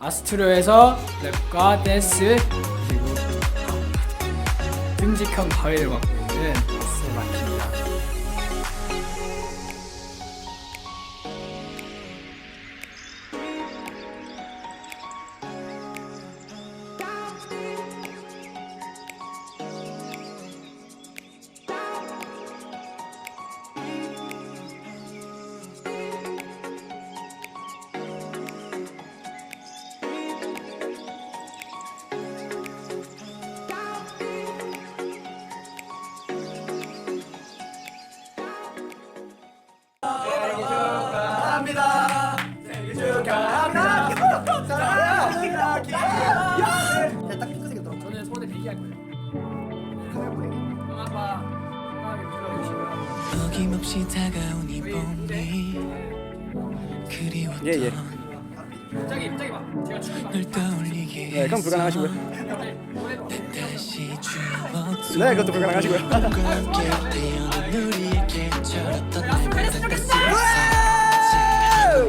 아스트로에서 랩과 댄스 그리고 듬직한 가위를 맡고 있는 없이 다가온 이 봄이 그리웠던 예, 예. 널 떠올리게 네, 그럼 불가능하시고요. 다시 추억 속 네, 그것도 불가능하시고요. 함께 태어난 우리에게 절었던 따뜻한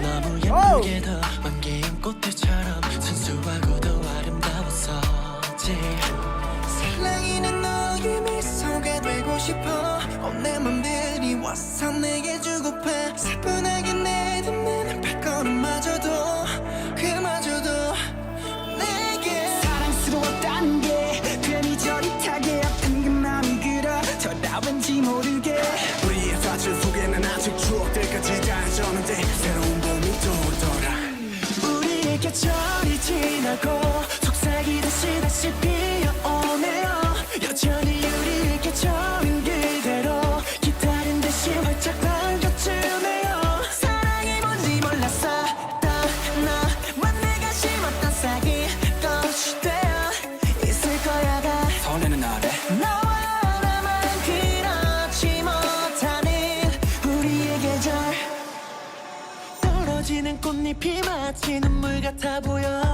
너무 예쁘게 더 만개한 꽃들처럼 순수하고도 아름다웠었지. 사랑이는 너의 미소가 되고 싶어. 온내 맘들이 와서 내게 주고파. 사뿐하게 내딛는 발걸음마저도 그마저도 내게. 사랑스러웠다는 게 괜히 저릿하게 아픈 그 맘이 그려 돌아왠지 모르게. 우리의 사실 속에는 아직 추억들까지 다져는데 새로운 봄이 또 오더라. 우리의 계절이 지나고 속삭이듯이 다시 피 꽃잎이 마치 눈물 같아 보여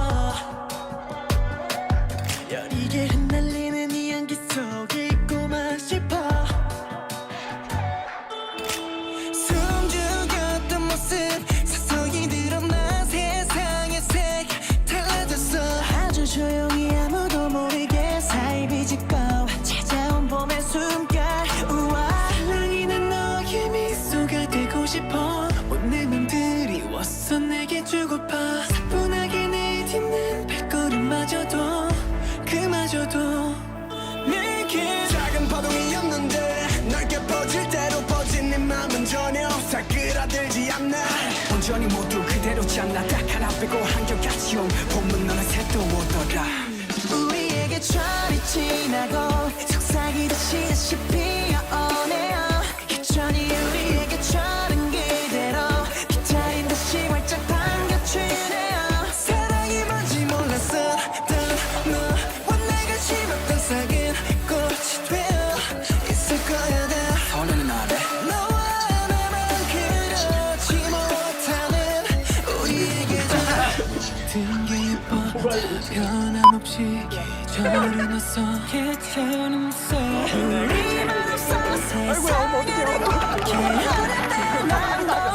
주고파. 사뿐하게 내 딛는 발걸음마저도 그마저도 내게 작은 파동이었는데 넓게 퍼질 대로 퍼진 내 맘은 전혀 사그라들지 않나 온전히 모두 그대로지 않나 딱 하나 빼고 한결같이 온 봄은 너는 새또 오더라 우리에게 철이 지나고 속삭이듯이 다시 피어오네요. 여전히 우리에게 철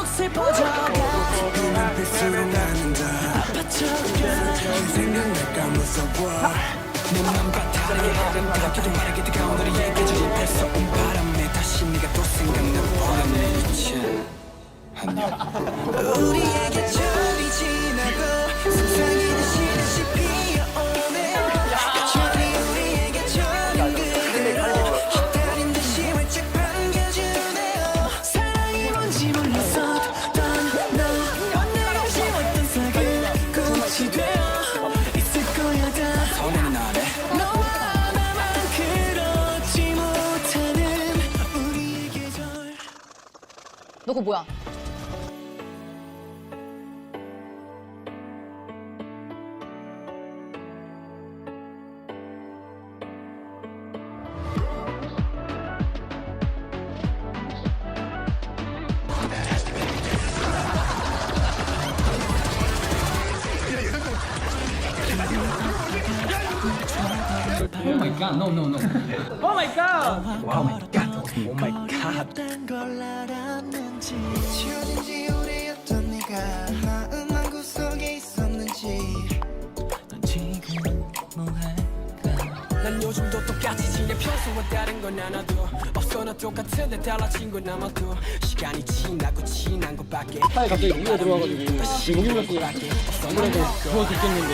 슬퍼져가 나는 다 아파져가 생각날까 무서워 아름답게도 말하게 뜨거운 온 바람에 다시 네가 또 생각나 미친 우리 너 그거 뭐야? Oh my god, no, no, no. Oh my god. Oh 같은 느낌. 지워진지 오 마이 지내 갑자기 우리가 들어와가지고. 지금 우리가 라 아무래도 그거 듣겠는데.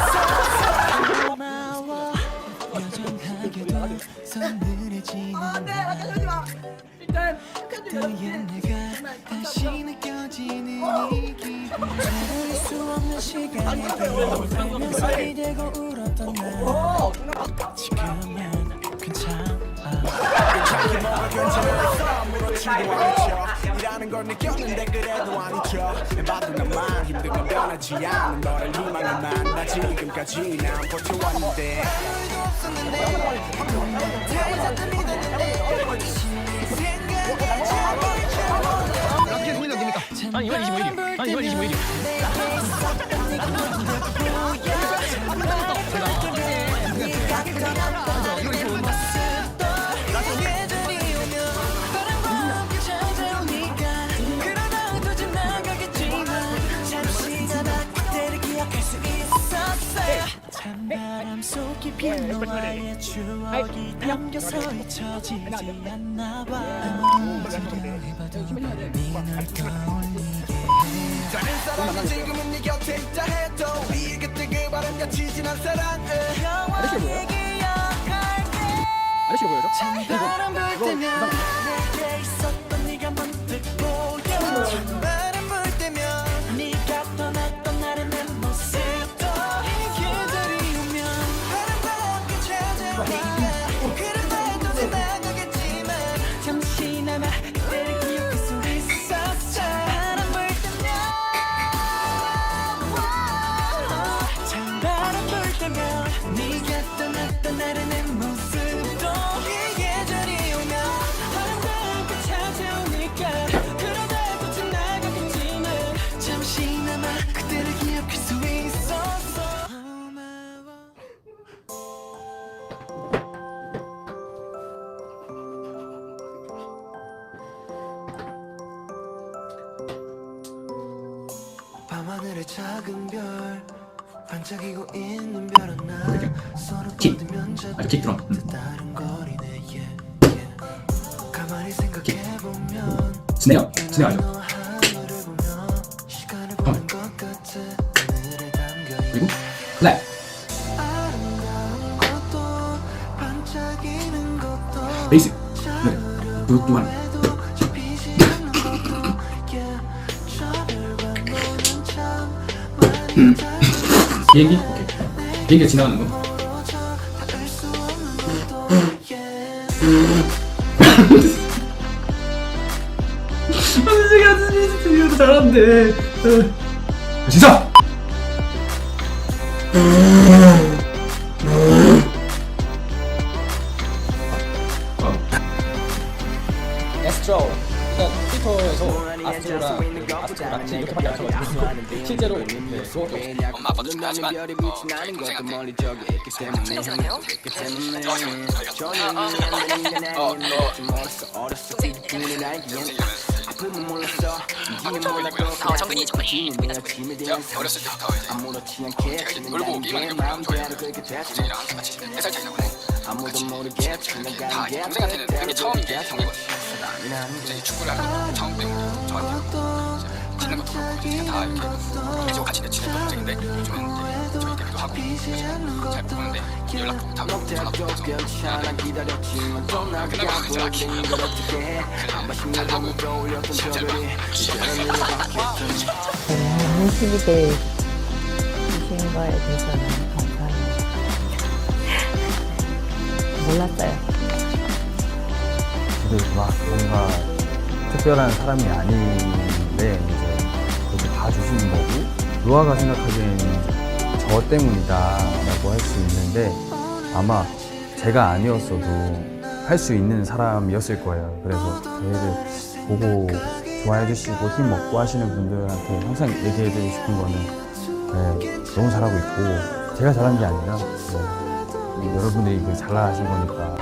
여전하게도 서늘해지는 그때의 내가 다시 느껴지는 이 기분 찾을 수 없는 시간이 되면서 기대고 울었던 날 지금은 괜찮아 이라는 걸 느꼈는데 그래도 아니죠 봐도 나만 힘든 건 변하지 않는 너를 희망을 만나 지금까지 난 버텨왔는데 아니 이번 25일이요 아니 이번 25일이요 계절이 너와의 추억이 담겨서 잊혀지지 않나 봐 아무리 지루해봐도 네널 떠올리게 해 다른 사람은 지금은 네 곁에 있다 해도 우리의 그때 그 바람 같이 지난 사랑을 영원히 기억할게 아저씨가 보여줘? 찬바람 불 때면 내게 있었 불 때면 네가 떠났던 날의 내 모습도 이 계절이 오면 함께 찾아오니까 그러다도 지나가겠지만 잠시나마 그때를 기억할 수 있었어 고마워 밤하늘의 작은 별 반짝이고 있는 별 하나 서로 킥. 뻗으면 아, 킥 드럼. 음. 다른 거리네 yeah, yeah. 가만히 생각해보면 진해요 진해가죠 너 하늘을 보면 시간을 보는 것 같아 하늘에 담겨있는 그리고 클랩 아름다운 것도 반짝이는 것도 베이스 네 두두한 해도 잡히지 않는 것도 yeah. 저 별과 너는 참 많이 다르지 비행기? 오케이. 비행기가 지나가는 거. 아저씨가 스튜디오도 잘하는데. 진 이렇게밖에 안 실제로 네, 엄마 정근이 정근이 어렸을 때부터 놀고 오기만 차이나 보네. 아무도 모르게 지나가는 게 동생한테는 그게 처음인데 형이거든 이제 축구를 하는 처음 때문에 저한테 치는 것도 그렇고 그냥 다 이렇게 계속 같이 내치는 동생인데 요즘은 이제 저희 데뷔도 하고 그래서 잘 보는데 연락도 다 전화도 오고 그냥 끝나고 이제 아기 잘 하고 시합 잘 힘쓰게 주신 거에 대해서는 감사합니다. 몰랐어요. 그래도 막 뭔가 특별한 사람이 아닌데 봐주시는 거고 루아가 생각하기에는 저 때문이다 라고 할 수 있는데 아마 제가 아니었어도 할할수 있는 사람이었을 거예요. 그래서 저희를 보고 좋아해 주시고 힘 얻고 하시는 분들한테 항상 얘기해 드리고 싶은 거는 네, 너무 잘하고 있고 제가 잘한 게 아니라 네, 여러분들이 그 잘나신 거니까